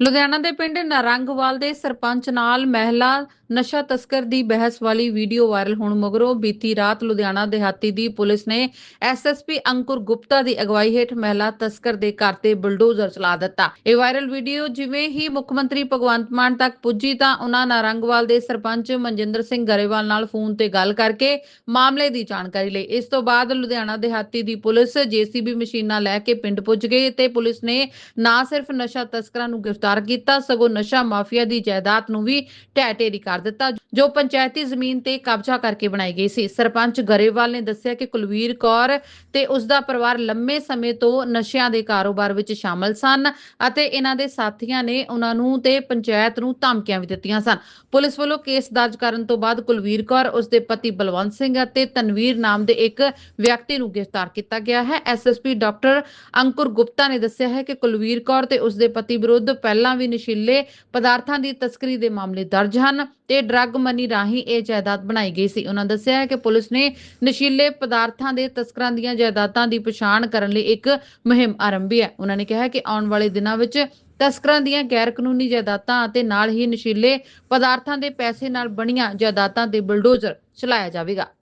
ਲੁਧਿਆਣਾ ਦੇ ਪਿੰਡ ਨਰੰਗਵਾਲ ਦੇ ਸਰਪੰਚ ਨਾਲ ਮਹਿਲਾ ਨਸ਼ਾ ਤਸਕਰ ਦੀ ਬਹਿਸ ਵਾਲੀ ਵੀਡੀਓ ਵਾਇਰਲ ਹੋਣ ਮਗਰੋਂ ਬੀਤੀ ਰਾਤ ਲੁਧਿਆਣਾ ਦਿਹਾਤੀ ਦੀ ਪੁਲਿਸ ਨੇ ਐਸਐਸਪੀ ਅੰਕੁਰ ਗੁਪਤਾ ਦੀ ਅਗਵਾਈ ਹੇਠ ਮਹਿਲਾ ਤਸਕਰ ਦੇ ਘਰ ਤੇ ਬੁਲਡੋਜ਼ਰ ਚਲਾ ਦਿੱਤਾ। ਇਹ ਵਾਇਰਲ ਵੀਡੀਓ ਜਿਵੇਂ ਹੀ ਮੁੱਖ ਮੰਤਰੀ ਭਗਵੰਤ ਮਾਨ ਤੱਕ ਪੁੱਜੀ ਤਾਂ ਉਹਨਾਂ ਨਰੰਗਵਾਲ ਦੇ ਸਰਪੰਚ ਮਨਜਿੰਦਰ ਸਿੰਘ ਗਰੇਵਾਲ ਨਾਲ ਫੋਨ ਤੇ ਗੱਲ ਕਰਕੇ ਮਾਮਲੇ ਦੀ ਜਾਣਕਾਰੀ ਲਈ। ਇਸ ਤੋਂ ਬਾਅਦ ਲੁਧਿਆਣਾ ਦਿਹਾਤੀ ਦੀ ਪੁਲਿਸ ਜੀਸੀਬੀ ਮਸ਼ੀਨਾਂ ਲੈ ਕੇ ਪਿੰਡ ਪੁੱਜ ਗਈ ਤੇ ਪੁਲਿਸ ਨੇ ਨਾ ਸਿਰਫ ਨਸ਼ਾ ਤਸਕਰਾਂ ਨੂੰ ਗ੍ਰਿਫਤਾਰ ਕੀਤਾ, ਸਗੋਂ ਨਸ਼ਾ ਮਾਫੀਆ ਦੀ ਜਾਇਦਾਦ ਨੂੰ ਵੀ ਢਹਿ ਢੇਰੀ ਕਰ ਦਿੱਤਾ, ਜੋ ਪੰਚਾਇਤੀ ਜ਼ਮੀਨ ਤੇ ਕਬਜ਼ਾ ਕਰਕੇ ਬਣਾਈ ਗਈ ਸੀ। ਸਰਪੰਚ ਗਰੇਵਾਲ ਨੇ ਦੱਸਿਆ ਕਿ ਕੁਲਵੀਰ ਕੌਰ ਤੇ ਉਸ ਦਾ ਪਰਿਵਾਰ ਲੰਮੇ ਸਮੇਂ ਤੋਂ ਨਸ਼ਿਆਂ ਦੇ ਕਾਰੋਬਾਰ ਵਿੱਚ ਸ਼ਾਮਲ ਸਨ ਅਤੇ ਇਹਨਾਂ ਦੇ ਸਾਥੀਆਂ ਨੇ ਉਹਨਾਂ ਨੂੰ ਤੇ ਪੰਚਾਇਤ ਨੂੰ ਧਮਕੀਆਂ ਵੀ ਦਿੱਤੀਆਂ ਸਨ। ਪੁਲਿਸ ਵੱਲੋਂ ਕੇਸ ਦਰਜ ਕਰਨ ਤੋਂ ਬਾਅਦ ਕੁਲਵੀਰ ਕੌਰ, ਉਸ ਦੇ ਪਤੀ ਬਲਵੰਤ ਸਿੰਘ ਅਤੇ ਤਨਵੀਰ ਨਾਮ ਦੇ ਇੱਕ ਵਿਅਕਤੀ ਨੂੰ ਗ੍ਰਿਫਤਾਰ ਕੀਤਾ ਗਿਆ ਹੈ। ਐਸਐਸਪੀ ਡਾਕਟਰ ਅੰਕੁਰ ਗੁਪਤਾ ਨੇ ਦੱਸਿਆ ਹੈ ਕਿ ਕੁਲਵੀਰ ਕੌਰ ਤੇ ਉਸ ਦੇ ਪਤੀ ਵਿਰੁੱਧ ਪਹਿਲਾਂ ਵੀ ਨਸ਼ੀਲੇ ਪਦਾਰਥਾਂ ਦੀ ਤਸਕਰੀ ਦੇ ਮਾਮਲੇ ਦਰਜ ਹਨ ਤੇ ਡਰੱਗ ਮਨੀ ਰਾਹੀਂ ਇਹ ਜਾਇਦਾਦ ਬਣਾਈ ਗਈ ਸੀ। ਉਹਨਾਂ ਦੱਸਿਆ ਹੈ ਕਿ ਪੁਲਿਸ ਨੇ ਨਸ਼ੀਲੇ ਪਦਾਰਥਾਂ ਦੇ ਤਸਕਰਾਂ ਦੀਆਂ ਜਾਇਦਾਦਾਂ ਦੀ ਪਛਾਣ ਕਰਨ ਲਈ ਇੱਕ ਮੁਹਿੰਮ ਆਰੰਭੀ ਹੈ। ਉਹਨਾਂ ਨੇ ਕਿਹਾ ਕਿ ਆਉਣ ਵਾਲੇ ਦਿਨਾਂ ਵਿੱਚ ਤਸਕਰਾਂ ਦੀਆਂ ਗੈਰ ਕਾਨੂੰਨੀ ਜਾਇਦਾਦਾਂ ਅਤੇ ਨਾਲ ਹੀ ਨਸ਼ੀਲੇ ਪਦਾਰਥਾਂ ਦੇ ਪੈਸੇ ਨਾਲ ਬਣੀਆਂ ਜਾਇਦਾਦਾਂ ਤੇ ਬਲਡੋਜਰ ਚਲਾਇਆ ਜਾਵੇਗਾ।